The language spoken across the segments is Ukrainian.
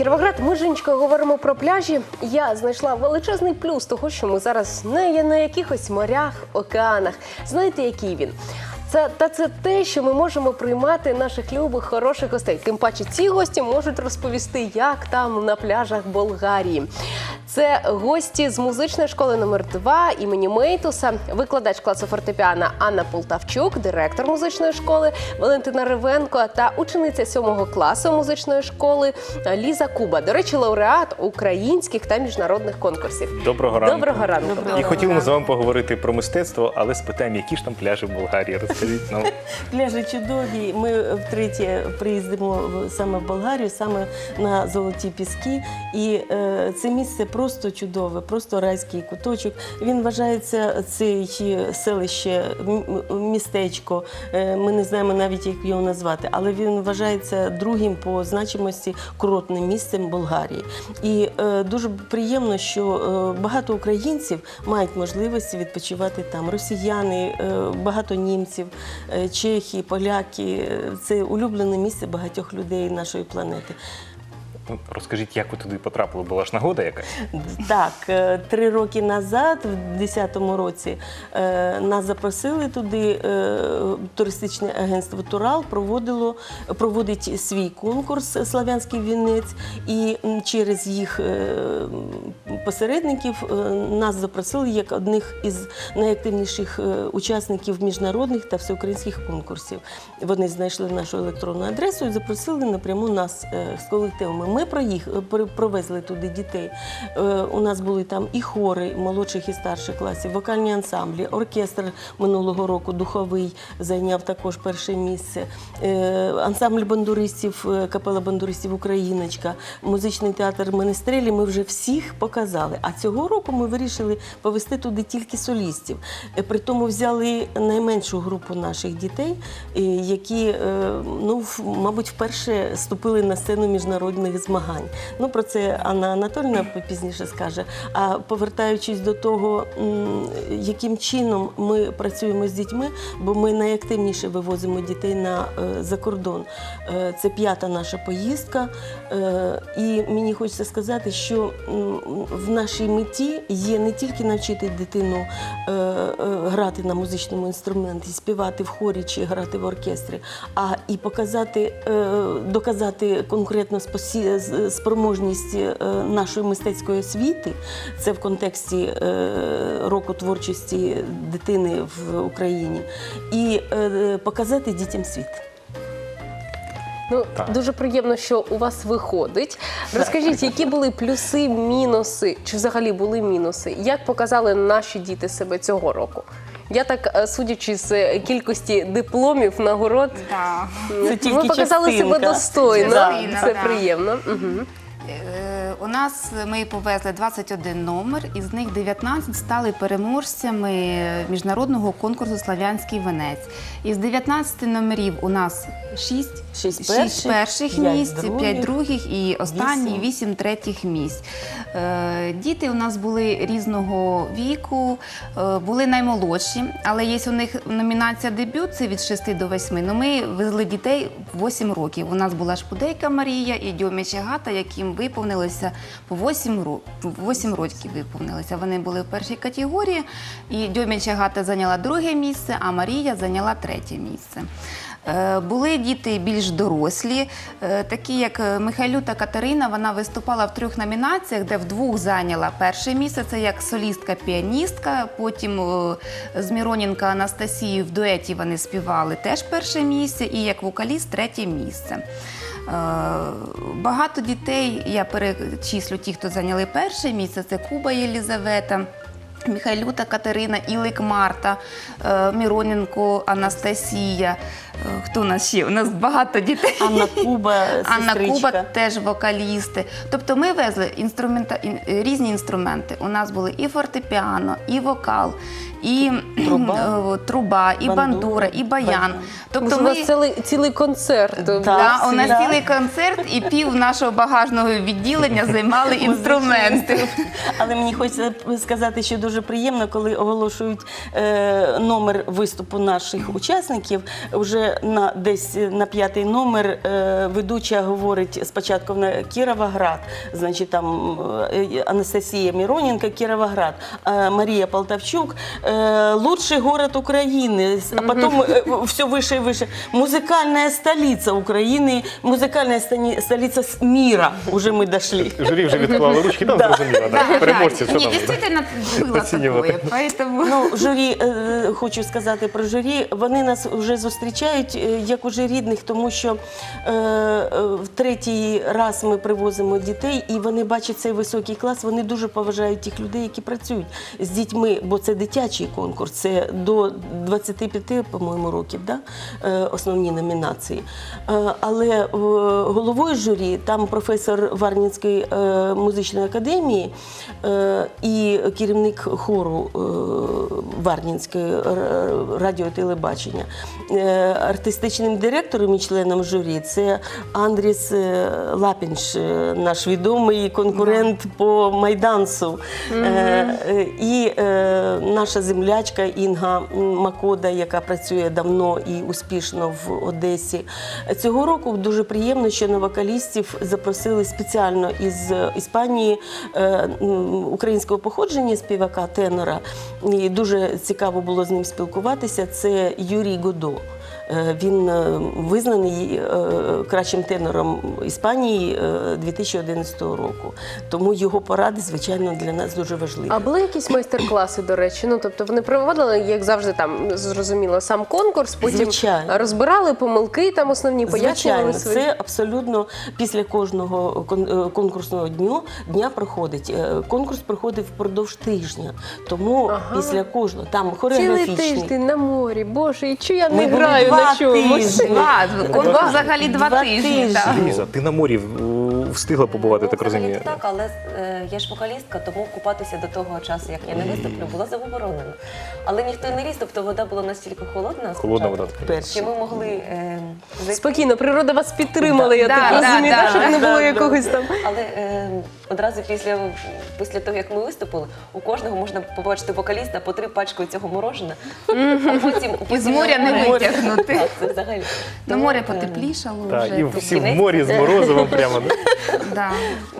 Кіровоград. Ми Женечко, говоримо про пляжі. Я знайшла величезний плюс того, що ми зараз не є на якихось морях, океанах. Знаєте, який він? Це та це те, що ми можемо приймати наших любих хороших гостей. Тим паче, ці гості можуть розповісти, як там на пляжах Болгарії. Це гості з музичної школи номер 2 імені Мейтуса, викладач класу фортепіано Анна Полтавчук, директор музичної школи Валентина Ривенко та учениця 7 класу музичної школи Ліза Куба. До речі, лауреат українських та міжнародних конкурсів. Доброго ранку. Доброго ранку. Доброго І хотіли ми з вами поговорити про мистецтво, але спитаємо, які ж там пляжі в Болгарії. Розкажіть нам. Пляжі чудові. Ми втретє приїздимо саме в Болгарію, саме на золоті піски. І е, це місце просто чудове, просто райський куточок. Він вважається цей селище, містечко. е, Ми не знаємо навіть, як його назвати, але він вважається другим по значимості курортним місцем Болгарії. І е, дуже приємно, що е, багато українців мають можливість відпочивати там. Росіяни, багато німців, чехи, поляки. Це улюблене місце багатьох людей нашої планети. Ну, Розкажіть, як ви туди потрапили? Була ж нагода якась? Так, е, три роки назад, в 2010 році, е, нас запросили туди. е, Туристичне агентство Турал проводить свій конкурс Славянський вінець, і через їх посередників нас запросили як одних із найактивніших учасників міжнародних та всеукраїнських конкурсів. Вони знайшли нашу електронну адресу і запросили напряму нас з колективами. Ми проїх, при- провезли туди дітей. Е, У нас були там і хори молодших і старших класів, вокальні ансамблі, оркестр минулого року духовий зайняв також перше місце. Е, Ансамбль бандуристів, е, капела бандуристів Україночка, музичний театр Менестрелі. Ми вже всіх показали. А цього року ми вирішили повести туди тільки солістів. Е, При тому взяли найменшу групу наших дітей, е, які, е, ну, мабуть, вперше ступили на сцену міжнародних змагань. Ну, про це Анна Анатольовна пізніше скаже. А повертаючись до того, яким чином ми працюємо з дітьми, бо ми найактивніше вивозимо дітей на е, за кордон. Е, Це п'ята наша поїздка. Е, І мені хочеться сказати, що в нашій меті є не тільки навчити дитину грати на музичному інструменті, співати в хорі чи грати в оркестрі, а і показати, доказати конкретно спосі- з- спроможність е, нашої мистецької освіти. Це в контексті е, року творчості дитини в Україні, і е, показати дітям світ. Ну Так. дуже приємно, що у вас виходить. Розкажіть, які були плюси, мінуси, чи взагалі були мінуси? Як показали наші діти себе цього року? Я так, е, судячи з е, кількості дипломів, нагород, Да. Це показали себе достойно. Частина, Це да. приємно. Угу. Е, У нас ми повезли 21 номер, із них 19 стали переможцями міжнародного конкурсу Славянський венець. Із 19 номерів у нас 6, Шість перших, перших п'ять місць, других, 5 других і останні вісім. 8 третіх місць. Е, Діти у нас були різного віку, е, були наймолодші, але є у них номінація дебют це від 6 до 8. Ну, ми везли дітей 8 років. У нас була Шпудейка Марія і Дьомич Агата, яким виповнилося по 8 років. 8 років виповнилося. Вони були в першій категорії. І Дьомич Агата зайняла друге місце, а Марія зайняла третє місце. Е, Були діти більш дорослі, е, такі як е, Михайлюта Катерина. Вона виступала в трьох номінаціях, де вдвох зайняла перше місце. Це як солістка-піаністка. Потім з Міроненка Анастасією в дуеті вони співали теж перше місце, і як вокаліст третє місце. Е, Багато дітей, я перечислю ті, хто зайняли перше місце, це Куба Єлізавета. Михайлюта Катерина, Ілик Марта, е, Міроненко Анастасія. Хто у нас ще? У нас багато дітей. Анна Куба, Анна. Куба теж вокалісти. Тобто ми везли інструмента, різні інструменти. У нас були і фортепіано, і вокал, і Труба. е, труба, і Бандура, і баян. баян. Тобто Тобто у ми... вас цілий, цілий концерт. Да. Да, у нас Да. цілий концерт і пів нашого багажного відділення займали інструменти. Але мені хочеться сказати, що дуже приємно, коли оголошують е, номер виступу наших учасників. Вже вже на десь на п'ятий номер е, ведуча говорить спочатку на Кіровоград, значить там е, Анастасія Міроненко, Кіровоград, а Марія Полтавчук, е, лучший город України, а потім е, все вище і вище. Музикальна столиця України, музикальна столиця міра. Уже ми дійшли. Журі вже відклали ручки, там зрозуміло. Да, да. Переможці, що там. действительно было Оценивать. такое, поэтому... Ну, журі, е, хочу сказати про журі, вони нас вже зустрічають е, як уже рідних, тому що е, е, в третій раз ми привозимо дітей, і вони бачать цей високий клас, вони дуже поважають тих людей, які працюють з дітьми, бо це дитячий конкурс, це до 25, по-моєму, років, да? е, основні номінації. Е, але е, головою журі там професор Варнінської е, музичної академії е, і керівник хору е, Варнінської р- і артистичним директором і членом журі це Андріс е, Лапінш, е, наш відомий конкурент по майдансу. Е, е, І е, наша землячка Інга Макода, яка працює давно і успішно в Одесі. Цього року дуже приємно, що на вокалістів запросили спеціально із Іспанії е, українського походження співака тенора. І дуже цікаво було з ним спілкуватися. Це Юрій Годо. Е, Він е, визнаний е, кращим тенором Іспанії е, 2011 року. Тому його поради, звичайно, для нас дуже важливі. А були якісь майстер-класи, до речі? Ну тобто вони проводили, як завжди, там зрозуміло, сам конкурс, потім Звичайно. розбирали помилки, там основні пояснювали Звичайно, це абсолютно після кожного кон- конкурсного дню дня проходить. Конкурс проходить впродовж тижня. Тому Ага. після кожного там Цілий тиждень на морі. Боже, і чи я Ми не були граю два тижні. Два, конкурс Два- взагалі два, два тижні. тижні. так. Ліза, ти на морі в- встигла побувати, ну, так взагалі розумію. так, але е, я ж вокалістка, тому купатися до того часу, як я не виступлю, було заборонено. Але ніхто не ліз, тобто вода була настільки холодна. Холодна спочатку, вода. Перші. Що ми могли е, зайти. Спокійно, природа вас підтримала, я Да, так да, розумію, да, так, щоб да, не було да, якогось там. Але е, одразу після, після того, як ми виступили, у кожного можна побачити вокаліста по три пачки цього морожена, а потім, Із потім моря на не море. витягнути. Так, це взагалі. Ну, Тому, море е, потеплішало вже. і тут. всі в морі з морозивом прямо. да? Да.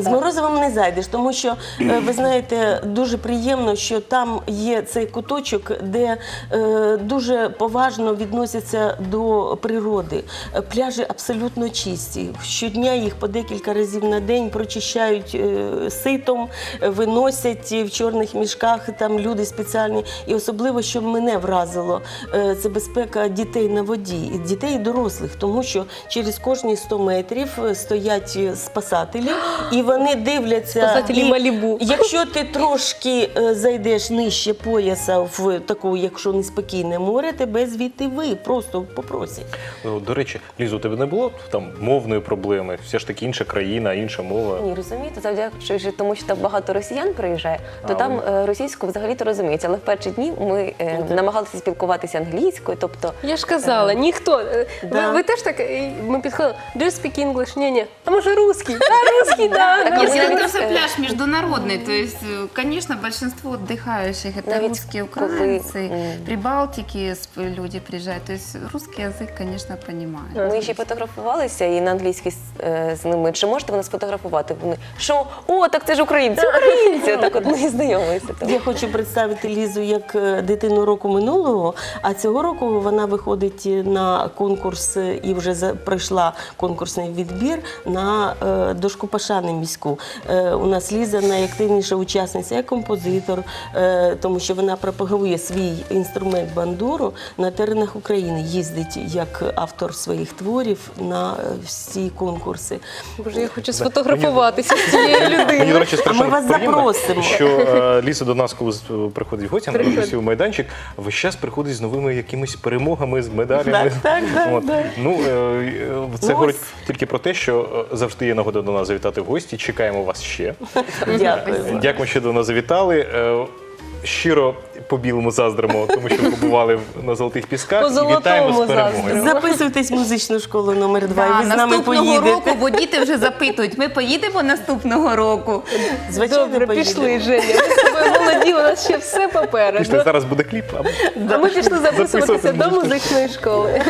З морозивом не зайдеш, тому що е, ви знаєте, дуже приємно, що там є цей куточок, де е, дуже поважно відносяться до природи. Е, Пляжі абсолютно чисті. Щодня їх по декілька разів на день прочищають е, ситом, е, виносять в чорних мішках. Там люди спеціальні. І особливо, що мене вразило, е, це безпека дітей на воді, і дітей і дорослих, тому що через кожні 100 метрів е, стоять е, спасателі, і вони дивляться. Спасателі і Малібу. Якщо ти трошки е, зайдеш нижче пояса в таку, якщо неспокійне море, тебе звідти ви просто попросять. Ну, До речі, Ліза, у тебе не було там мовної проблеми? Все ж таки інша країна, інша мова. Ні, розумієте, завдячуючи тому, що там багато росіян приїжджає, то А, там е, російську взагалі-то розуміється. Але в перші дні ми е, намагалися спілкуватися англійською, тобто Я ж казала, ніхто. е, Да. Ви, ви теж так, е, ми підходили, do you speak English? Ні, ні. А може русский? А, русский, да. Так, да. я Если навіть, это все э, пляж международный, то есть, э, конечно, большинство отдыхающих это Навіть русские, коли, украинцы, м. Прибалтики сп- люди приезжают, то есть русский язык, конечно, понимают. ми ще й фотографувалися і на англійській з, е, з ними. Чи можете ви нас фотографувати? Вони що? о, так це ж українці, українці! Так от ми і знайомилися. Я хочу представити Лізу як е, дитину року минулого, а цього року вона виходить на конкурс е, і вже за- пройшла конкурсний відбір на е, дошку Пашани міську. Е, У нас Ліза найактивніша учасниця як композитор, е, тому що вона пропагує свій інструмент бандуру на теренах України, їздить як автор своїх творів на е, всі конкурси. Боже, я хочу сфотографуватися з цією Мені, до речі, страшно ми вас приємно, запросимо. що е, Ліза до нас, коли приходить в гості на Приходить. майданчик, весь час приходить з новими якимись перемогами, з медалями. Так, так, так, От. так. Ну, е, е, це Ну, говорить тільки про те, що е, завжди є нагода до нас завітати в гості. Чекаємо вас ще. Дякую. Дякую, що до нас завітали. Е, Щиро по білому заздримо, тому що побували на золотих пісках. По і вітаємо з золотому перемогою. Записуйтесь в музичну школу номер 2 Да, і ви з нами наступного року, бо діти вже запитують, ми поїдемо наступного року. Звичайно, Добре, поїдемо. пішли, Женя. Ми з тобою молоді, у нас ще все Пішли, зараз буде кліп. а А ми пішли записуватися до музичної школи.